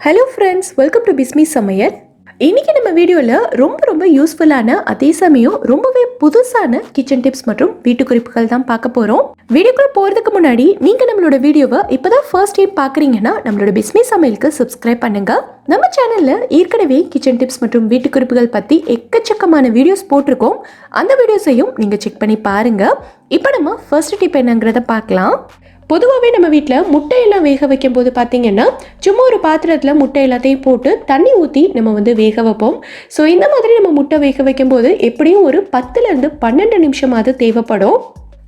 Hello friends welcome to Bismi சமையல் இன்னைக்கு நம்ம வீடியோவில் ரொம்ப ரொம்ப யூஸ்ஃபுல்லான அதே சமயம் ரொம்பவே புதுசான கிச்சன் டிப்ஸ் மற்றும் வீட்டு குறிப்புகள் தான் பார்க்க போகிறோம் வீடியோக்குள்ளே போகிறதுக்கு முன்னாடி நீங்கள் நம்மளோட வீடியோவை இப்போ தான் ஃபர்ஸ்ட் டைம் பார்க்குறீங்கன்னா நம்மளோட பிஸ்மி சமையலுக்கு சப்ஸ்கிரைப் பண்ணுங்க. நம்ம சேனலில் ஏற்கனவே கிச்சன் டிப்ஸ் மற்றும் வீட்டு குறிப்புகள் பற்றி எக்கச்சக்கமான வீடியோஸ் போட்டிருக்கோம். அந்த வீடியோஸையும் நீங்கள் செக் பண்ணி பாருங்கள் இப்போ நம்ம ஃபர்ஸ்ட் டிப் என்னங்கிறத பார்க்கலாம். பொதுவாகவே நம்ம வீட்டில் முட்டையெல்லாம் வேக வைக்கும் போது பார்த்தீங்கன்னா சும்மா ஒரு பாத்திரத்தில் முட்டை எல்லாத்தையும் போட்டு தண்ணி ஊற்றி நம்ம வந்து வேக வைப்போம். ஸோ இந்த மாதிரி நம்ம முட்டை வேக வைக்கும் போது எப்படியும் ஒரு பத்துலேருந்து பன்னெண்டு நிமிஷமாவது தேவைப்படும்.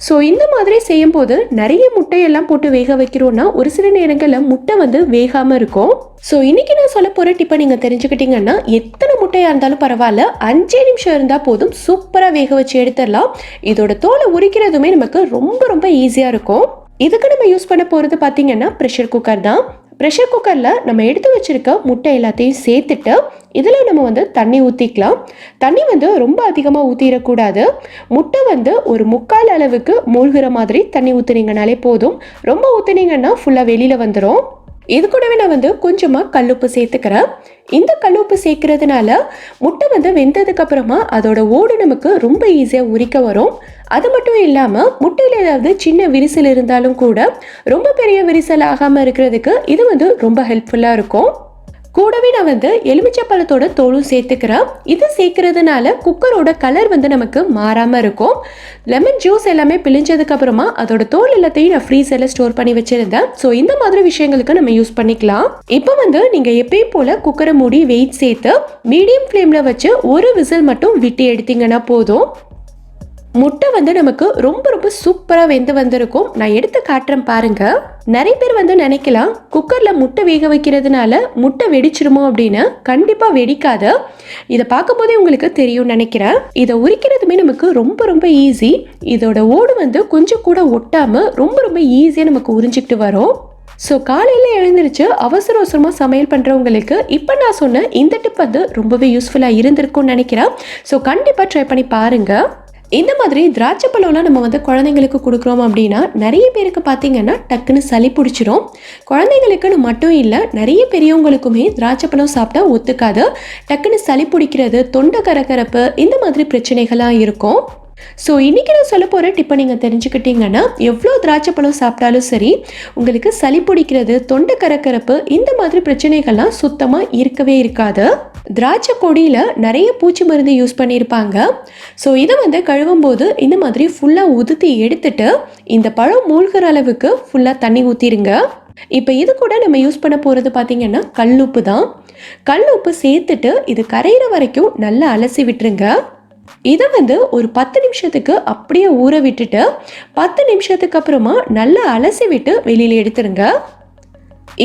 ஸோ இந்த மாதிரி செய்யும்போது நிறைய முட்டையெல்லாம் போட்டு வேக வைக்கிறோம்னா ஒரு சில நேரங்களில் முட்டை வந்து வேகாமல் இருக்கும். ஸோ இன்றைக்கி நான் சொல்ல போகிற டிப்பை நீங்கள் தெரிஞ்சுக்கிட்டீங்கன்னா எத்தனை முட்டையாக இருந்தாலும் பரவாயில்ல அஞ்சே நிமிஷம் இருந்தால் போதும் சூப்பராக வேக வச்சு எடுத்துடலாம். இதோட தோலை உரிக்கிறதுமே நமக்கு ரொம்ப ரொம்ப ஈஸியாக இருக்கும். இதுக்கு நம்ம யூஸ் பண்ண போகிறது பார்த்தீங்கன்னா ப்ரெஷர் குக்கர் தான். ப்ரெஷர் குக்கரில் நம்ம எடுத்து வச்சுருக்க முட்டை எல்லாத்தையும் சேர்த்துட்டு இதில் நம்ம வந்து தண்ணி ஊற்றிக்கலாம் தண்ணி வந்து ரொம்ப அதிகமாக ஊற்றிடக்கூடாது முட்டை வந்து ஒரு முக்கால் அளவுக்கு மூழ்கிற மாதிரி தண்ணி ஊற்றுனீங்கனாலே போதும். ரொம்ப ஊற்றுனீங்கன்னா ஃபுல்லாக வெளியில் வந்துடும் இது கூடவே நான் வந்து கொஞ்சமாக கல்லுப்பு சேர்த்துக்கிறேன். இந்த கல்லுப்பு சேர்க்கறதுனால முட்டை வந்து வெந்ததுக்கு அப்புறமா அதோட ஓடு நமக்கு ரொம்ப ஈஸியாக உரிக்க வரும். அது மட்டும் இல்லாமல் முட்டையில் ஏதாவது சின்ன விரிசல் இருந்தாலும் கூட ரொம்ப பெரிய விரிசல் ஆகாமல் இருக்கிறதுக்கு இது வந்து ரொம்ப ஹெல்ப்ஃபுல்லாக இருக்கும். கூடவே நான் வந்து எலுமிச்சப்பழத்தோட தோலும் சேர்த்துக்கிறேன். இது சேர்க்கறதுனால குக்கரோட கலர் வந்து நமக்கு மாறாமல் இருக்கும். லெமன் ஜூஸ் எல்லாமே பிழிஞ்சதுக்கு அப்புறமா அதோட தோல் எல்லாத்தையும் நான் ஃப்ரீசரில் ஸ்டோர் பண்ணி வச்சிருந்தேன். ஸோ இந்த மாதிரி விஷயங்களுக்கு நம்ம யூஸ் பண்ணிக்கலாம். இப்போ வந்து நீங்கள் எப்பயும் போல குக்கரை மூடி வெயிட் சேர்த்து மீடியம் ஃப்ளேமில் வச்சு ஒரு விசில் மட்டும் விட்டு எடுத்தீங்கன்னா போதும். முட்டை வந்து நமக்கு ரொம்ப ரொம்ப சூப்பராக வெந்து வந்திருக்கும். நான் எடுத்து காட்டுறேன் பாருங்க. நிறைய பேர் வந்து நினைக்கலாம் குக்கரில் முட்டை வேக வைக்கிறதுனால முட்டை வெடிச்சிருமோ அப்படின்னு. கண்டிப்பாக வெடிக்காது. இதை பார்க்கும்போதே உங்களுக்கு தெரியும் நினைக்கிறேன். இதை உரிக்கிறதுமே நமக்கு ரொம்ப ரொம்ப ஈஸி இதோட ஓடு வந்து கொஞ்சம் கூட ஒட்டாமல் ரொம்ப ரொம்ப ஈஸியாக நமக்கு உறிஞ்சிக்கிட்டு வரும். ஸோ காலையில் எழுந்திருச்சு அவசர அவசரமாக சமையல் பண்ணுறவங்களுக்கு இப்போ நான் சொன்ன இந்த டிப் வந்து ரொம்பவே யூஸ்ஃபுல்லாக இருந்திருக்கும்னு நினைக்கிறேன். ஸோ கண்டிப்பாக ட்ரை பண்ணி பாருங்கள் இந்த மாதிரி திராட்சை பழம்லாம் நம்ம வந்து குழந்தைங்களுக்கு கொடுக்குறோம் அப்படின்னா நிறைய பேருக்கு பார்த்தீங்கன்னா டக்குன்னு சளி பிடிச்சிரும். குழந்தைங்களுக்குன்னு மட்டும் இல்லை நிறைய பெரியவங்களுக்குமே திராட்சை பழம் சாப்பிட்டா ஒத்துக்காது. டக்குன்னு சளி பிடிக்கிறது தொண்டை கரகரப்பு இந்த மாதிரி பிரச்சனைகள்லாம் இருக்கும். ஸோ இன்றைக்கி நான் சொல்ல போகிற டிப்பை நீங்கள் தெரிஞ்சுக்கிட்டீங்கன்னா எவ்வளோ திராட்சை பழம் சாப்பிட்டாலும் சரி உங்களுக்கு சளி பிடிக்கிறது தொண்டை கரக்கரப்பு இந்த மாதிரி பிரச்சனைகள்லாம் சுத்தமாக இருக்கவே இருக்காது. திராட்சை கொடியில் நிறைய பூச்சி மருந்து யூஸ் பண்ணியிருப்பாங்க. ஸோ இதை வந்து கழுவும் போது இந்த மாதிரி ஃபுல்லாக உதுத்தி எடுத்துட்டு இந்த பழம் மூழ்கிற அளவுக்கு ஃபுல்லாக தண்ணி ஊற்றிடுங்க இப்போ இது கூட நம்ம யூஸ் பண்ண போகிறது பார்த்தீங்கன்னா கல்லுப்பு தான். கல்லுப்பு சேர்த்துட்டு இது கரையிற வரைக்கும் நல்லா அலசி விட்டுருங்க. இதை வந்து ஒரு பத்து நிமிஷத்துக்கு அப்படியே ஊற விட்டுட்டு பத்து நிமிஷத்துக்கு அப்புறமா நல்லா அலசி விட்டு வெளியில் எடுத்துருங்க.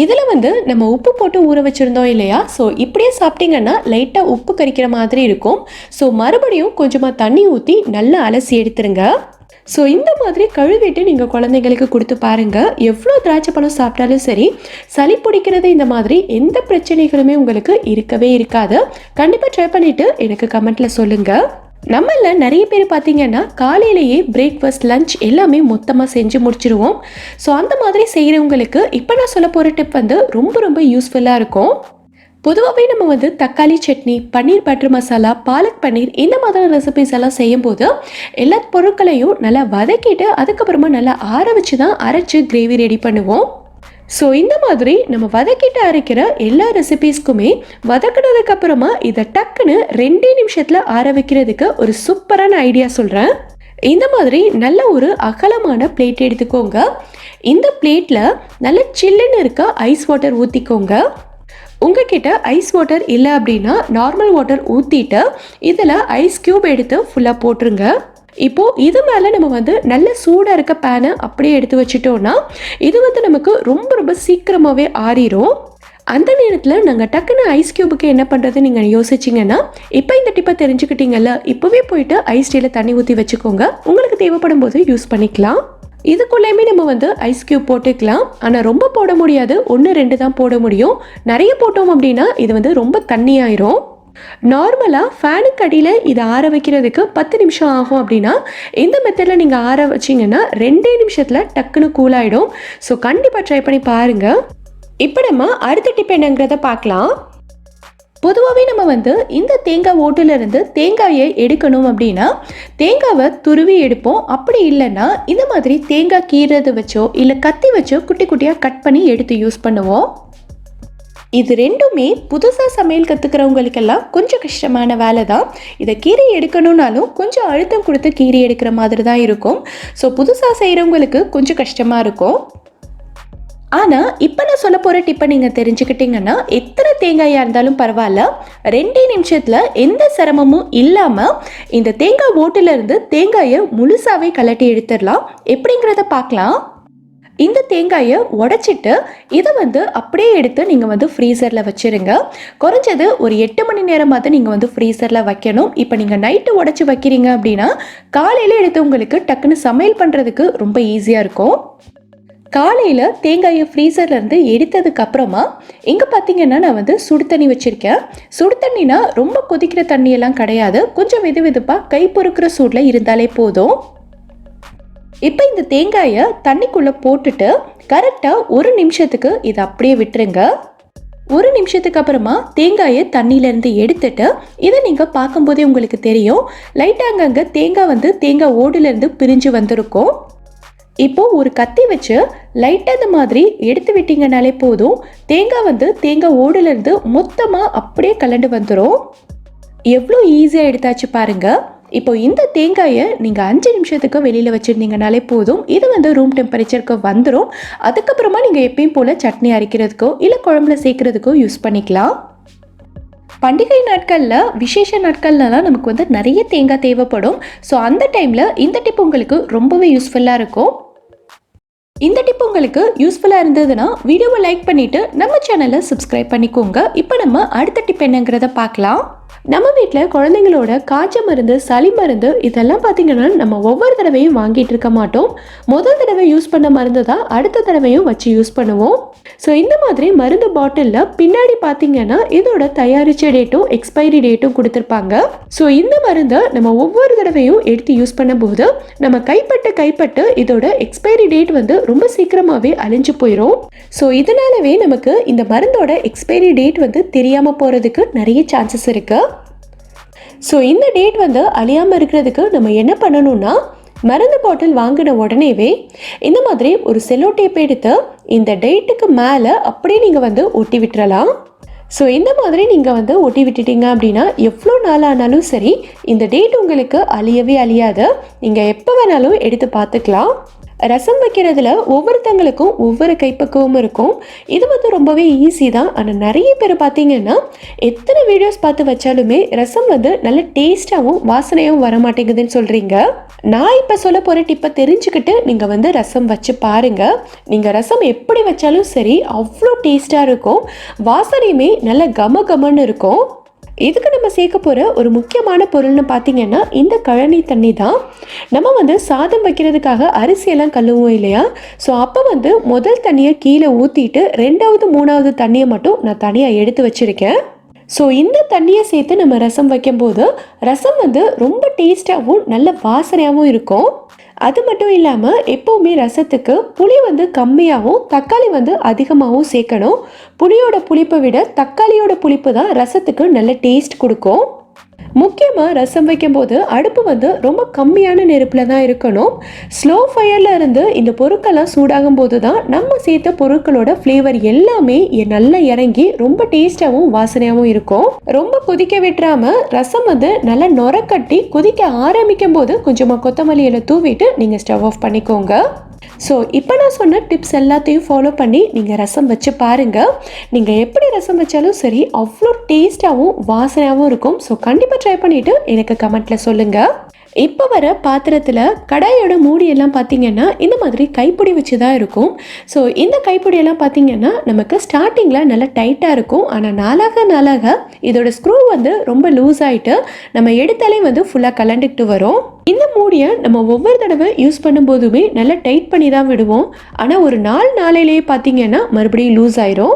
இதில் வந்து நம்ம உப்பு போட்டு ஊற வச்சுருந்தோம் இல்லையா? ஸோ இப்படியே சாப்பிட்டீங்கன்னா லைட்டாக உப்பு கரிக்கிற மாதிரி இருக்கும். ஸோ மறுபடியும் கொஞ்சமாக தண்ணி ஊற்றி நல்லா அலசி எடுத்துருங்க. ஸோ இந்த மாதிரி கழுவிட்டு நீங்கள் குழந்தைங்களுக்கு கொடுத்து பாருங்கள் எவ்வளோ திராட்சை பழம் சாப்பிட்டாலும் சரி சளி பிடிக்கிறது இந்த மாதிரி எந்த பிரச்சனைகளுமே உங்களுக்கு இருக்கவே இருக்காது. கண்டிப்பாக ட்ரை பண்ணிவிட்டு எனக்கு கமெண்ட்டில் சொல்லுங்கள் நம்மள நிறைய பேர் பார்த்தீங்கன்னா காலையிலேயே பிரேக்ஃபாஸ்ட் லஞ்ச் எல்லாமே மொத்தமாக செஞ்சு முடிச்சிருவோம். ஸோ அந்த மாதிரி செய்கிறவங்களுக்கு இப்போ நான் சொல்ல போகிற டிப் வந்து ரொம்ப ரொம்ப யூஸ்ஃபுல்லாக இருக்கும். பொதுவாகவே நம்ம வந்து தக்காளி சட்னி பன்னீர் பட்டர் மசாலா பாலக் பன்னீர் இந்த மாதிரி ரெசிபிஸ் எல்லாம் செய்யும்போது எல்லா பொருட்களையும் நல்லா வதக்கிட்டு அதுக்கப்புறமா நல்லா ஆற வச்சு தான் அரைச்சி கிரேவி ரெடி பண்ணுவோம். ஸோ இந்த மாதிரி நம்ம வதக்கிட்டு அரைக்கிற எல்லா ரெசிபீஸ்க்குமே வதக்கினதுக்கு அப்புறமா இதை டக்குன்னு ரெண்டே நிமிஷத்தில் ஆற வைக்கிறதுக்கு ஒரு சூப்பரான ஐடியா சொல்கிறேன் இந்த மாதிரி நல்ல ஒரு அகலமான பிளேட் எடுத்துக்கோங்க. இந்த பிளேட்டில் நல்ல சில்லுன்னு இருக்க ஐஸ் வாட்டர் ஊற்றிக்கோங்க உங்ககிட்ட ஐஸ் வாட்டர் இல்லை அப்படின்னா நார்மல் வாட்டர் ஊற்றிட்டு இதில் ஐஸ் க்யூப் எடுத்து ஃபுல்லாக போட்டுருங்க. இப்போது இது மேலே நம்ம வந்து நல்ல சூடாக இருக்க பேனை அப்படியே எடுத்து வச்சிட்டோன்னா இது வந்து நமக்கு ரொம்ப ரொம்ப சீக்கிரமாகவே ஆறிடும் அந்த நேரத்தில் நாங்கள் டக்குன்னு ஐஸ் க்யூபுக்கு என்ன பண்ணுறது நீங்கள் யோசிச்சிங்கன்னா இப்போ இந்த டிப்பை தெரிஞ்சுக்கிட்டீங்கல்ல இப்போவே போயிட்டு ஐஸ் டீயில் தண்ணி ஊற்றி வச்சுக்கோங்க. உங்களுக்கு தேவைப்படும் போது யூஸ் பண்ணிக்கலாம். இதுக்குள்ளேயுமே நம்ம வந்து ஐஸ் க்யூப் போட்டுக்கலாம். ஆனால் ரொம்ப போட முடியாது. ஒன்று ரெண்டு தான் போட முடியும். நிறைய போட்டோம் அப்படின்னா இது வந்து ரொம்ப தண்ணியாயிரும். நார்மலாக ஃபேனுக்கு அடியில் இதை ஆற வைக்கிறதுக்கு பத்து நிமிஷம் ஆகும் அப்படின்னா இந்த மெத்தடில் நீங்கள் ஆற வச்சிங்கன்னா ரெண்டே நிமிஷத்தில் டக்குன்னு கூல் ஆகிடும் ஸோ கண்டிப்பாக ட்ரை பண்ணி பாருங்கள் இப்போ நம்ம அடுத்த டிப் என்னங்கிறத பார்க்கலாம். பொதுவாகவே நம்ம வந்து இந்த தேங்காய் ஓட்டிலிருந்து தேங்காயை எடுக்கணும் அப்படின்னா தேங்காவை துருவி எடுப்போம். அப்படி இல்லைன்னா இந்த மாதிரி தேங்காய் கீறது வச்சோ இல்லை கத்தி வச்சோ குட்டி குட்டியாக கட் பண்ணி எடுத்து யூஸ் பண்ணுவோம். இது ரெண்டுமே புதுசாக சமையல் கற்றுக்கிறவங்களுக்கெல்லாம் கொஞ்சம் கஷ்டமான வேலை தான் இதை கீரை எடுக்கணும்னாலும் கொஞ்சம் அழுத்தம் கொடுத்து கீரை எடுக்கிற மாதிரி தான் இருக்கும். ஸோ புதுசாக செய்கிறவங்களுக்கு கொஞ்சம் கஷ்டமாக இருக்கும். ஆனால் இப்போ நான் சொல்ல போகிற டிப்பை நீங்கள் தெரிஞ்சுக்கிட்டீங்கன்னா எத்தனை தேங்காயாக இருந்தாலும் பரவாயில்ல. ரெண்டே நிமிஷத்தில் எந்த சிரமமும் இல்லாமல் இந்த தேங்காய் ஓட்டிலிருந்து தேங்காயை முழுசாகவே கலட்டி எடுத்துடலாம். எப்படிங்கிறத பார்க்கலாம். இந்த தேங்காயை உடைச்சிட்டு இதை வந்து அப்படியே எடுத்து நீங்கள் வந்து ஃப்ரீசரில் வச்சுருங்க. குறைஞ்சது ஒரு எட்டு மணி நேரமாவது நீங்கள் வந்து ஃப்ரீசரில் வைக்கணும். இப்போ நீங்கள் நைட்டு உடச்சி வைக்கிறீங்க அப்படின்னா காலையில் எடுத்து உங்களுக்கு டக்குன்னு சமையல் பண்ணுறதுக்கு ரொம்ப ஈஸியாக இருக்கும். காலையில் தேங்காயை ஃப்ரீசர்லேருந்து எடுத்ததுக்கு அப்புறமா இங்கே பார்த்தீங்கன்னா நான் வந்து சுடு தண்ணி வச்சுருக்கேன். சுடு தண்ணினா ரொம்ப கொதிக்கிற தண்ணியெல்லாம் கிடையாது. கொஞ்சம் வெது வெதுப்பாக கை பொறுக்கிற சூடில் இருந்தாலே போதும். இப்போ இந்த தேங்காயை தண்ணிக்குள்ளே போட்டுட்டு கரெக்டாக ஒரு நிமிஷத்துக்கு இதை அப்படியே விட்டுருங்க. ஒரு நிமிஷத்துக்கு அப்புறமா தேங்காயை தண்ணியிலேருந்து எடுத்துட்டு இதை நீங்கள் பார்க்கும்போதே உங்களுக்கு தெரியும். லைட்டாக அங்கங்கே தேங்காய் வந்து தேங்காய் ஓடுலேருந்து பிரிஞ்சு வந்திருக்கும். இப்போ ஒரு கத்தி வச்சு லைட்டாக இந்த மாதிரி எடுத்து விட்டீங்கனாலே போதும். தேங்காய் வந்து தேங்காய் ஓடுலேருந்து மொத்தமாக அப்படியே கலண்டு வந்துடும் எவ்வளோ ஈஸியாக எடுத்தாச்சு பாருங்கள் இப்போ இந்த தேங்காயை நீங்கள் அஞ்சு நிமிஷத்துக்கு வெளியில் வச்சுருந்தீங்கனாலே போதும். இது வந்து ரூம் டெம்பரேச்சருக்கு வந்துடும் அதுக்கப்புறமா நீங்கள் எப்பயும் போல் சட்னி அரைக்கிறதுக்கோ இல்லை குழம்புல சேர்க்குறதுக்கோ யூஸ் பண்ணிக்கலாம். பண்டிகை நாட்களில் விசேஷ நாட்கள்லலாம் நமக்கு வந்து நிறைய தேங்காய் தேவைப்படும். ஸோ அந்த டைமில் இந்த டிப் உங்களுக்கு ரொம்பவே யூஸ்ஃபுல்லாக இருக்கும். இந்த டிப் உங்களுக்கு யூஸ்ஃபுல்லாக இருந்ததுன்னா வீடியோவை லைக் பண்ணிவிட்டு நம்ம சேனலை சப்ஸ்கிரைப் பண்ணிக்கோங்க. இப்போ நம்ம அடுத்த டிப் என்னங்கிறத பார்க்கலாம். நம்ம வீட்டில் குழந்தைங்களோட காய்ச்ச மருந்து சளி மருந்து இதெல்லாம் பார்த்தீங்கன்னா நம்ம ஒவ்வொரு தடவையும் வாங்கிட்டு இருக்க மாட்டோம். முதல் தடவை யூஸ் பண்ண மருந்து தான் அடுத்த தடவையும் வச்சு யூஸ் பண்ணுவோம். ஸோ இந்த மாதிரி மருந்து பாட்டிலில் பின்னாடி பார்த்தீங்கன்னா இதோட தயாரிச்ச டேட்டும் எக்ஸ்பைரி டேட்டும் கொடுத்துருப்பாங்க. ஸோ இந்த மருந்தை நம்ம ஒவ்வொரு தடவையும் எடுத்து யூஸ் பண்ணும்போது நம்ம கைப்பட்டு கைப்பட்டு இதோட எக்ஸ்பைரி டேட் வந்து ரொம்ப சீக்கிரமாகவே அழிஞ்சு போயிடும் ஸோ இதனாலவே நமக்கு இந்த மருந்தோட எக்ஸ்பைரி டேட் வந்து தெரியாமல் போகிறதுக்கு நிறைய சான்சஸ் இருக்குது ஸோ இந்த டேட் வந்து அழியாமல் இருக்கிறதுக்கு நம்ம என்ன பண்ணணும்னா மருந்து பாட்டில் வாங்கின உடனேவே இந்த மாதிரி ஒரு செல்லோ டேப் எடுத்து இந்த டேட்டுக்கு மேலே அப்படியே நீங்கள் வந்து ஒட்டி விட்டுறலாம். ஸோ இந்த மாதிரி நீங்கள் வந்து ஒட்டி விட்டுட்டீங்க அப்படின்னா எவ்வளோ நாள் ஆனாலும் சரி இந்த டேட் உங்களுக்கு அழியவே அழியாது. நீங்கள் எப்போ வேணாலும் எடுத்து பார்த்துக்கலாம். ரசம் வைக்கிறதுல ஒவ்வொருத்தங்களுக்கும் ஒவ்வொரு கைப்பக்குவமும் இருக்கும். இது வந்து ரொம்பவே ஈஸி தான். ஆனால் நிறைய பேர் பார்த்தீங்கன்னா எத்தனை வீடியோஸ் பார்த்து வச்சாலுமே ரசம் வந்து நல்ல டேஸ்ட்டாகவும் வாசனையாகவும் வர மாட்டேங்குதுன்னு சொல்கிறீங்க நான் இப்போ சொல்ல போகிற டிப்பை தெரிஞ்சுக்கிட்டு நீங்கள் வந்து ரசம் வச்சு பாருங்கள் நீங்கள் ரசம் எப்படி வச்சாலும் சரி அவ்வளோ டேஸ்ட்டாக இருக்கும். வாசனையுமே நல்ல கம கமன்னு இருக்கும். இதுக்கு நம்ம சேர்க்க போகிற ஒரு முக்கியமான பொருள்னு பார்த்தீங்கன்னா இந்த கழனி தண்ணி தான். நம்ம வந்து சாதம் வைக்கிறதுக்காக அரிசியெல்லாம் கழுவுவோம் இல்லையா? ஸோ அப்போ வந்து முதல் தண்ணியை கீழே ஊற்றிட்டு ரெண்டாவது மூணாவது தண்ணியை மட்டும் நான் தனியாக எடுத்து வச்சுருக்கேன். ஸோ இந்த தண்ணியை சேர்த்து நம்ம ரசம் வைக்கும்போது ரசம் வந்து ரொம்ப டேஸ்ட்டாகவும் நல்ல வாசனையாகவும் இருக்கும். அது மட்டும் இல்லாமல் எப்போவுமே ரசத்துக்கு புளி வந்து கம்மியாகவும் தக்காளி வந்து அதிகமாகவும் சேர்க்கணும். புளியோட புளிப்பை விட தக்காளியோட புளிப்பு தான் ரசத்துக்கு நல்ல டேஸ்ட் கொடுக்கும். முக்கியமாக ரசம் வைக்கும்போது அடுப்பு வந்து ரொம்ப கம்மியான நெருப்பில் தான் இருக்கணும். ஸ்லோ ஃபயரில் இருந்து இந்த பொருட்கள்லாம் சூடாகும் போது தான் நம்ம சேர்த்த பொருட்களோட ஃப்ளேவர் எல்லாமே நல்லா இறங்கி ரொம்ப டேஸ்டாகவும் வாசனையாகவும் இருக்கும். ரொம்ப கொதிக்க விட்டுறாமல் ரசம் வந்து நல்லா நுரக்கட்டி கொதிக்க ஆரம்பிக்கும் போது கொஞ்சமாக கொத்தமல்லியில் தூவிட்டு நீங்கள் ஸ்டவ் ஆஃப் பண்ணிக்கோங்க. ஸோ இப்போ நான் சொன்ன டிப்ஸ் எல்லாத்தையும் ஃபாலோ பண்ணி நீங்கள் ரசம் வச்சு பாருங்கள் நீங்கள் எப்படி ரசம் வச்சாலும் சரி அவ்வளோ டேஸ்ட்டாகவும் வாசனையாகவும் இருக்கும். ஸோ கண்டிப்பாக ட்ரை பண்ணிவிட்டு எனக்கு கமெண்ட்டில் சொல்லுங்கள் இப்போ வர பாத்திரத்தில் கடாயோட மூடியெல்லாம் பார்த்தீங்கன்னா இந்த மாதிரி கைப்பிடி வச்சு தான் இருக்கும். ஸோ இந்த கைப்பிடியெல்லாம் பார்த்தீங்கன்னா நமக்கு ஸ்டார்டிங்கில் நல்லா டைட்டாக இருக்கும். ஆனால் நாளாக நாளாக இதோட ஸ்க்ரூ வந்து ரொம்ப லூஸ் ஆகிட்டு நம்ம எடுத்தாலே வந்து ஃபுல்லாக கலண்டுக்கிட்டு வரும். இந்த மூடியை நம்ம ஒவ்வொரு தடவை யூஸ் பண்ணும்போதுமே நல்லா டைட் பண்ணி தான் விடுவோம். ஆனால் ஒரு நாள் நாளையிலேயே பார்த்தீங்கன்னா மறுபடியும் லூஸ் ஆயிரும்.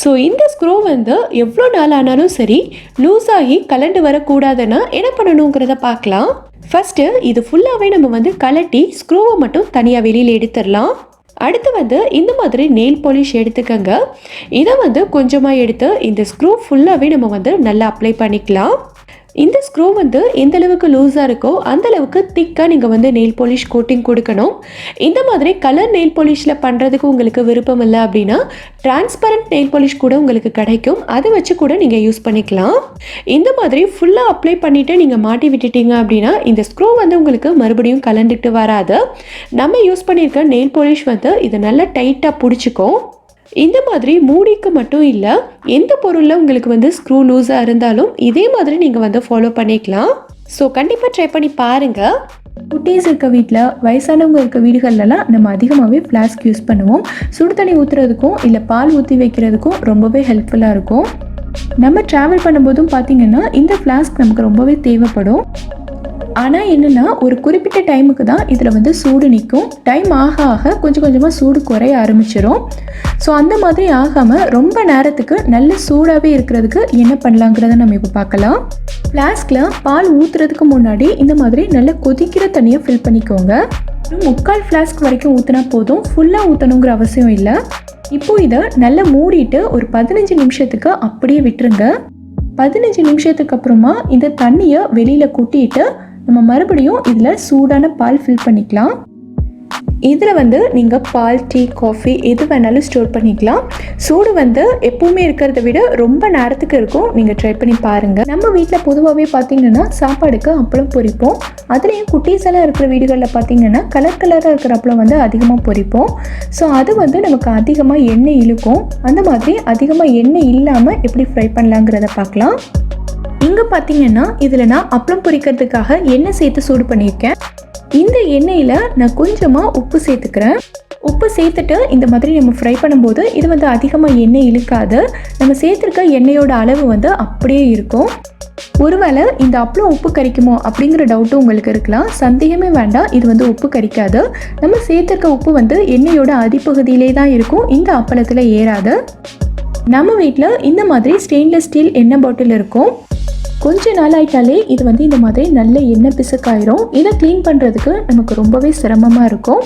ஸோ இந்த ஸ்க்ரூ வந்து எவ்வளோ நாள் ஆனாலும் சரி லூஸ் ஆகி கலண்டு வரக்கூடாதுன்னா என்ன பண்ணணுங்கிறத பார்க்கலாம். ஃபஸ்ட்டு இது ஃபுல்லாகவே நம்ம வந்து கலட்டி ஸ்க்ரூவை மட்டும் தனியாக வெளியில் எடுத்துடலாம். அடுத்து வந்து இந்த மாதிரி நெயில் பாலிஷ் எடுத்துக்கோங்க. இதை வந்து கொஞ்சமாக எடுத்து இந்த ஸ்க்ரூ ஃபுல்லாகவே நம்ம வந்து நல்லா அப்ளை பண்ணிக்கலாம். இந்த ஸ்க்ரூ வந்து எந்த அளவுக்கு லூஸாக இருக்கோ அந்த அளவுக்கு திக்காக நீங்கள் வந்து நெயில் பாலிஷ் கோட்டிங் கொடுக்கணும். இந்த மாதிரி கலர் நெயில் பாலிஷில் பண்ணுறதுக்கு உங்களுக்கு விருப்பம் இல்லை அப்படின்னா டிரான்ஸ்பரண்ட் நெயில் பாலிஷ் கூட உங்களுக்கு கிடைக்கும். அதை வச்சு கூட நீங்கள் யூஸ் பண்ணிக்கலாம். இந்த மாதிரி ஃபுல்லாக அப்ளை பண்ணிவிட்டு நீங்கள் மாட்டி விட்டுட்டீங்க அப்படின்னா இந்த ஸ்க்ரூ வந்து உங்களுக்கு மறுபடியும் கலந்துட்டு வராது. நம்ம யூஸ் பண்ணியிருக்க நெயில் பாலிஷ் வந்து இதை நல்லா டைட்டாக பிடிச்சிக்கும். இந்த மாதிரி மூடிக்கு மட்டும் இல்லை எந்த பொருளில் உங்களுக்கு வந்து ஸ்க்ரூ லூஸாக இருந்தாலும் இதே மாதிரி நீங்கள் வந்து ஃபாலோ பண்ணிக்கலாம். ஸோ கண்டிப்பாக ட்ரை பண்ணி பாருங்கள் குட்டீஸ் இருக்க வீட்டில் வயசானவங்க இருக்க வீடுகள்லலாம் நம்ம அதிகமாகவே ஃப்ளாஸ்க் யூஸ் பண்ணுவோம். சுடு தண்ணி ஊற்றுறதுக்கும் இல்லை பால் ஊற்றி வைக்கிறதுக்கும் ரொம்பவே ஹெல்ப்ஃபுல்லாக இருக்கும். நம்ம ட்ராவல் பண்ணும்போதும் பார்த்தீங்கன்னா இந்த ஃப்ளாஸ்க் நமக்கு ரொம்பவே தேவைப்படும். ஆனால் என்னென்னா ஒரு குறிப்பிட்ட டைமுக்கு தான் இதில் வந்து சூடு நிற்கும் டைம் ஆக ஆக கொஞ்சம் கொஞ்சமாக சூடு குறைய ஆரம்பிச்சிடும் ஸோ அந்த மாதிரி ஆகாமல் ரொம்ப நேரத்துக்கு நல்ல சூடாகவே இருக்கிறதுக்கு என்ன பண்ணலாங்கிறத நம்ம இப்போ பார்க்கலாம். ஃப்ளாஸ்கில் பால் ஊற்றுறதுக்கு முன்னாடி இந்த மாதிரி நல்ல கொதிக்கிற தண்ணியை ஃபில் பண்ணிக்கோங்க. முக்கால் ஃப்ளாஸ்க் வரைக்கும் ஊற்றினா போதும். ஃபுல்லாக ஊற்றணுங்கிற அவசியம் இல்லை. இப்போ இதை நல்லா மூடிட்டு ஒரு பதினஞ்சு நிமிஷத்துக்கு அப்படியே விட்டுருங்க. பதினஞ்சு நிமிஷத்துக்கு அப்புறமா இந்த தண்ணியை வெளியில் கொட்டிட்டு நம்ம மறுபடியும் இதில் சூடான பால் ஃபில் பண்ணிக்கலாம். இதில் வந்து நீங்கள் பால் டீ காஃபி எது வேணாலும் ஸ்டோர் பண்ணிக்கலாம். சூடு வந்து எப்போவுமே இருக்கிறத விட ரொம்ப நேரத்துக்கு இருக்கும். நீங்கள் ட்ரை பண்ணி பாருங்கள் நம்ம வீட்டில் பொதுவாகவே பார்த்தீங்கன்னா சாப்பாடுக்கு அப்பளம் பொரிப்போம். அதுலேயும் குட்டீஸ் எல்லாம் இருக்கிற வீடுகளில் பார்த்தீங்கன்னா கலர் கலராக இருக்கிற அப்பளம் வந்து அதிகமாக பொரிப்போம். ஸோ அது வந்து நமக்கு அதிகமாக எண்ணெய் இழுக்கும். அந்த மாதிரி அதிகமாக எண்ணெய் இல்லாமல் எப்படி ஃப்ரை பண்ணலாங்கிறத பார்க்கலாம். இங்கே பார்த்தீங்கன்னா இதில் நான் அப்பளம் பொரிக்கிறதுக்காக எண்ணெய் சேர்த்து சூடு பண்ணியிருக்கேன். இந்த எண்ணெயில் நான் கொஞ்சமாக உப்பு சேர்த்துக்கிறேன். உப்பு சேர்த்துட்டு இந்த மாதிரி நம்ம ஃப்ரை பண்ணும்போது இது வந்து அதிகமாக எண்ணெய் இழுக்காது. நம்ம சேர்த்துருக்க எண்ணெயோட அளவு வந்து அப்படியே இருக்கும். ஒருவேளை இந்த அப்பளம் உப்பு கரிக்குமோ அப்படிங்கிற டவுட்டும் உங்களுக்கு இருக்கலாம். சந்தேகமே வேண்டாம் இது வந்து உப்பு கரிக்காது. நம்ம சேர்த்துருக்க உப்பு வந்து எண்ணெயோட அடிப்பகுதியிலே தான் இருக்கும் இந்த அப்பளத்தில் ஏறாது. நம்ம வீட்டில் இந்த மாதிரி ஸ்டெயின்லெஸ் ஸ்டீல் எண்ணெய் பாட்டில் இருக்கும். கொஞ்ச நாள் ஆயிட்டாலே இது வந்து இந்த மாதிரி நல்ல எண்ணெய் பிசுக்காயிரும். இதை க்ளீன் பண்ணுறதுக்கு நமக்கு ரொம்பவே சிரமமாக இருக்கும்.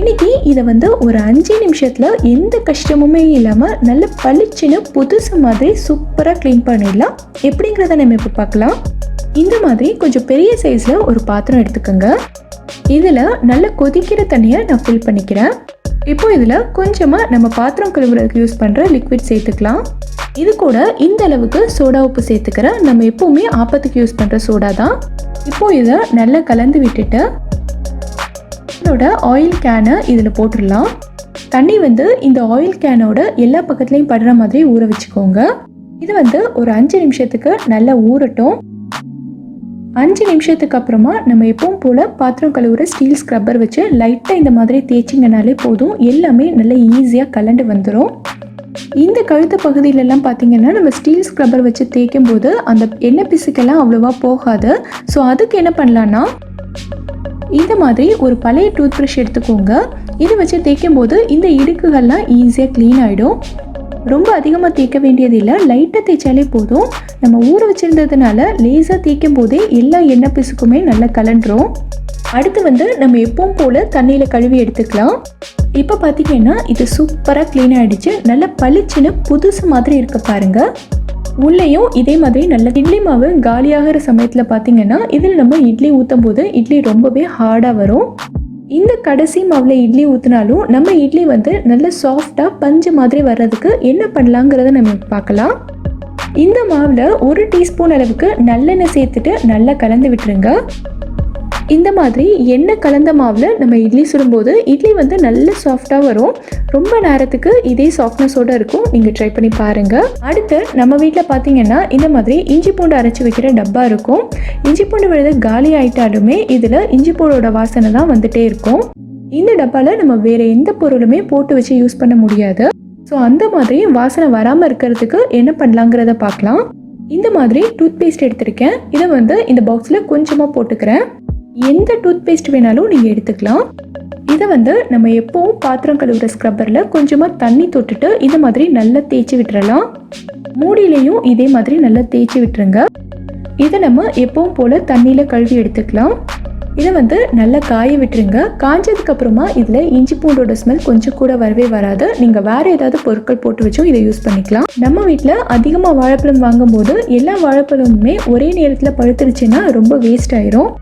இன்னைக்கு இதை வந்து ஒரு அஞ்சு நிமிஷத்தில் எந்த கஷ்டமுமே இல்லாமல் நல்ல பளிச்சுன்னு புதுசு மாதிரி சூப்பராக க்ளீன் பண்ணிடலாம். எப்படிங்கிறத நம்ம இப்போ பார்க்கலாம். இந்த மாதிரி கொஞ்சம் பெரிய சைஸில் ஒரு பாத்திரம் எடுத்துக்கோங்க. இதில் நல்ல கொதிக்கிற தண்ணியை நான் ஃபில் பண்ணிக்கிறேன். இப்போ இதில் கொஞ்சமாக நம்ம பாத்திரம் கழுவுறதுக்கு யூஸ் பண்ணுற லிக்விட் சேர்த்துக்கலாம். இது கூட இந்த அளவுக்கு சோடா உப்பு சேர்த்துக்கிற நம்ம எப்போவுமே ஆப்பத்துக்கு யூஸ் பண்ணுற சோடா தான். இப்போ இதை நல்லா கலந்து விட்டுட்டு இதோட ஆயில் கேனை இதில் போட்டுடலாம். தண்ணி வந்து இந்த ஆயில் கேனோட எல்லா பக்கத்துலேயும் படுற மாதிரி ஊற வச்சுக்கோங்க. இது வந்து ஒரு அஞ்சு நிமிஷத்துக்கு நல்லா ஊறட்டும். அஞ்சு நிமிஷத்துக்கு அப்புறமா நம்ம எப்பவும் போல் பாத்திரம் கழுவுற ஸ்டீல் ஸ்க்ரப்பர் வச்சு லைட்டாக இந்த மாதிரி தேய்ச்சிங்கனாலே போதும். எல்லாமே நல்லா ஈஸியாக கலண்டு வந்துடும் இந்த கழுத்து பகுதியிலலாம் பார்த்தீங்கன்னா நம்ம ஸ்டீல் ஸ்க்ரப்பர் வச்சு தேய்க்கும் போது அந்த எண்ணெய் பிசுக்கெல்லாம் அவ்வளோவா போகாது. ஸோ அதுக்கு என்ன பண்ணலான்னா இந்த மாதிரி ஒரு பழைய டூத் ப்ரஷ் எடுத்துக்கோங்க. இதை வச்சு தேய்க்கும் போது இந்த இடுக்குகள்லாம் ஈஸியாக க்ளீன் ஆகிடும் ரொம்ப அதிகமாக தேய்க்க வேண்டியது இல்லை. லைட்டாக தேய்ச்சாலே போதும். நம்ம ஊற வச்சுருந்ததுனால லேசாக தேய்க்கும் போதே எல்லா எண்ணெய் பிசுக்குமே நல்லா கலண்டுரும் அடுத்து வந்து நம்ம எப்பவும் போல் தண்ணியில் கழுவி எடுத்துக்கலாம். இப்போ பார்த்தீங்கன்னா இது சூப்பராக க்ளீன் ஆகிடுச்சு நல்ல பளிச்சுன்னு புதுசு மாதிரி இருக்க பாருங்கள் உள்ளேயும் இதே மாதிரி நல்ல இட்லி மாவு காலியாகிற சமயத்தில் பார்த்தீங்கன்னா இதில் நம்ம இட்லி ஊற்றும் போது இட்லி ரொம்பவே ஹார்டாக வரும். இந்த கடைசி மாவில் இட்லி ஊற்றினாலும் நம்ம இட்லி வந்து நல்ல சாஃப்டாக பஞ்சு மாதிரி வர்றதுக்கு என்ன பண்ணலாங்கிறத நம்ம பார்க்கலாம். இந்த மாவில் ஒரு டீஸ்பூன் அளவுக்கு நல்லெண்ணெய் சேர்த்துட்டு நல்லா கலந்து விட்டுருங்க. இந்த மாதிரி எண்ணெய் கலந்த மாவில் நம்ம இட்லி சுடும்போது இட்லி வந்து நல்ல சாஃப்டாக வரும். ரொம்ப நேரத்துக்கு இதே சாஃப்ட்னஸோடு இருக்கும். நீங்கள் ட்ரை பண்ணி பாருங்கள் அடுத்து நம்ம வீட்டில் பார்த்தீங்கன்னா இந்த மாதிரி இஞ்சி பூண்டு அரைச்சி வைக்கிற டப்பா இருக்கும். இஞ்சி பூண்டு விழுது காலி ஆயிட்டாலுமே இதில் இஞ்சி பூண்டோட வாசனை தான் வந்துட்டே இருக்கும். இந்த டப்பாவில் நம்ம வேறு எந்த பொருளுமே போட்டு வச்சு யூஸ் பண்ண முடியாது. ஸோ அந்த மாதிரி வாசனை வராமல் இருக்கிறதுக்கு என்ன பண்ணலாங்கிறத பார்க்கலாம் இந்த மாதிரி டூத் பேஸ்ட் எடுத்திருக்கேன். இதை வந்து இந்த பாக்ஸில் கொஞ்சமாக போட்டுக்கிறேன். எந்த டூத் பேஸ்ட் வேணாலும் நீங்கள் எடுத்துக்கலாம். இதை வந்து நம்ம எப்போவும் பாத்திரம் கழுவுற ஸ்க்ரப்பரில் கொஞ்சமாக தண்ணி தொட்டுட்டு இந்த மாதிரி நல்லா தேய்ச்சி விட்டுறலாம். மூடியிலையும் இதே மாதிரி நல்லா தேய்ச்சி விட்டுருங்க. இதை நம்ம எப்பவும் போல் தண்ணியில் கழுவி எடுத்துக்கலாம். இதை வந்து நல்லா காய விட்டுருங்க. காஞ்சதுக்கப்புறமா இதில் இஞ்சி பூண்டோட ஸ்மெல் கொஞ்சம் கூட வரவே வராது. நீங்கள் வேறு ஏதாவது பொருட்கள் போட்டு வச்சும் இதை யூஸ் பண்ணிக்கலாம். நம்ம வீட்டில் அதிகமாக வாழைப்பழம் வாங்கும்போது எல்லா வாழைப்பழமுமே ஒரே நேரத்தில் பழுத்துருச்சுன்னா ரொம்ப வேஸ்ட் ஆயிரும்.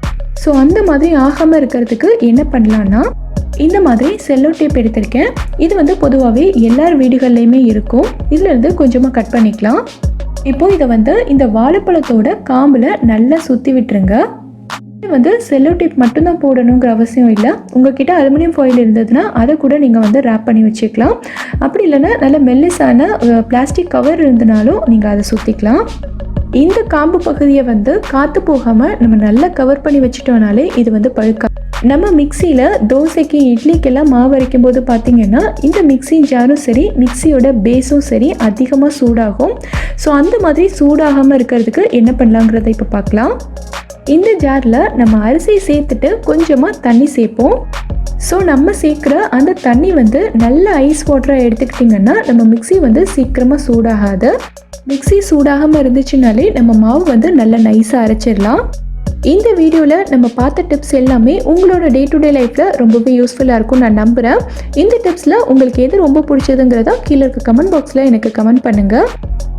ஸோ அந்த மாதிரி ஆகாமல் இருக்கிறதுக்கு என்ன பண்ணலான்னா இந்த மாதிரி செல்லோ டேப் எடுத்திருக்கேன். இது வந்து பொதுவாகவே எல்லார் வீடுகள்லையுமே இருக்கும். இதுலேருந்து கொஞ்சமாக கட் பண்ணிக்கலாம். இப்போ இதை வந்து இந்த வாழைப்பழத்தோட காம்பில் நல்லா சுற்றி விட்டுருங்க. இது வந்து செல்லோ டேப் மட்டும்தான் போடணுங்கிற அவசியம் இல்லை. உங்ககிட்ட அலுமினியம் ஃபாயில் இருந்ததுன்னா அதை கூட நீங்கள் வந்து ரேப் பண்ணி வச்சுக்கலாம். அப்படி இல்லைன்னா நல்ல மெல்லிஸான பிளாஸ்டிக் கவர் இருந்தனாலும் நீங்கள் அதை சுற்றிக்கலாம் இந்த காம்பு பகுதியை வந்து காற்று போகாமல் நம்ம நல்லா கவர் பண்ணி வச்சுட்டோம்னாலே இது வந்து பழுக்க நம்ம மிக்சியில் தோசைக்கு இட்லிக்கெல்லாம் மாவு அரைக்கும் போது பார்த்தீங்கன்னா இந்த மிக்சி ஜாரும் சரி மிக்சியோட பேஸும் சரி அதிகமாக சூடாகும். ஸோ அந்த மாதிரி சூடாகாமல் இருக்கிறதுக்கு என்ன பண்ணலாங்கிறத இப்போ பார்க்கலாம் இந்த ஜாரில் நம்ம அரிசி சேர்த்துட்டு கொஞ்சமாக தண்ணி சேர்ப்போம். ஸோ நம்ம சேர்க்குற அந்த தண்ணி வந்து நல்ல ஐஸ் வாட்டராக எடுத்துக்கிட்டிங்கன்னா நம்ம மிக்ஸி வந்து சீக்கிரமாக சூடாகாது. மிக்ஸி சூடாகாமல் இருந்துச்சுனாலே நம்ம மாவு வந்து நல்லா நைஸாக அரைச்சிடலாம். இந்த வீடியோவில் நம்ம பார்த்த டிப்ஸ் எல்லாமே உங்களோட டே டு டே லைஃப்பில் ரொம்பவே யூஸ்ஃபுல்லாக இருக்கும் நான் நம்புகிறேன் இந்த டிப்ஸில் உங்களுக்கு எது ரொம்ப பிடிச்சதுங்கிறதா கீழே இருக்க கமெண்ட் பாக்ஸில் எனக்கு கமெண்ட் பண்ணுங்கள்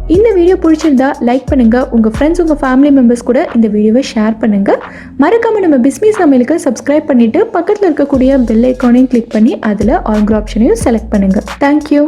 இந்த வீடியோ பிடிச்சிருந்தா லைக் பண்ணுங்கள் உங்கள் ஃப்ரெண்ட்ஸ் உங்கள் ஃபேமிலி மெம்பர்ஸ் கூட இந்த வீடியோவை ஷேர் பண்ணுங்கள் மறக்காமல் நம்ம பிஸ்மி சமையலுக்கு சப்ஸ்கிரைப் பண்ணிவிட்டு பக்கத்தில் இருக்கக்கூடிய பெல் ஐக்கானையும் கிளிக் பண்ணி அதில் ஆல்கிற ஆப்ஷனையும் செலக்ட் பண்ணுங்கள் தேங்க்யூ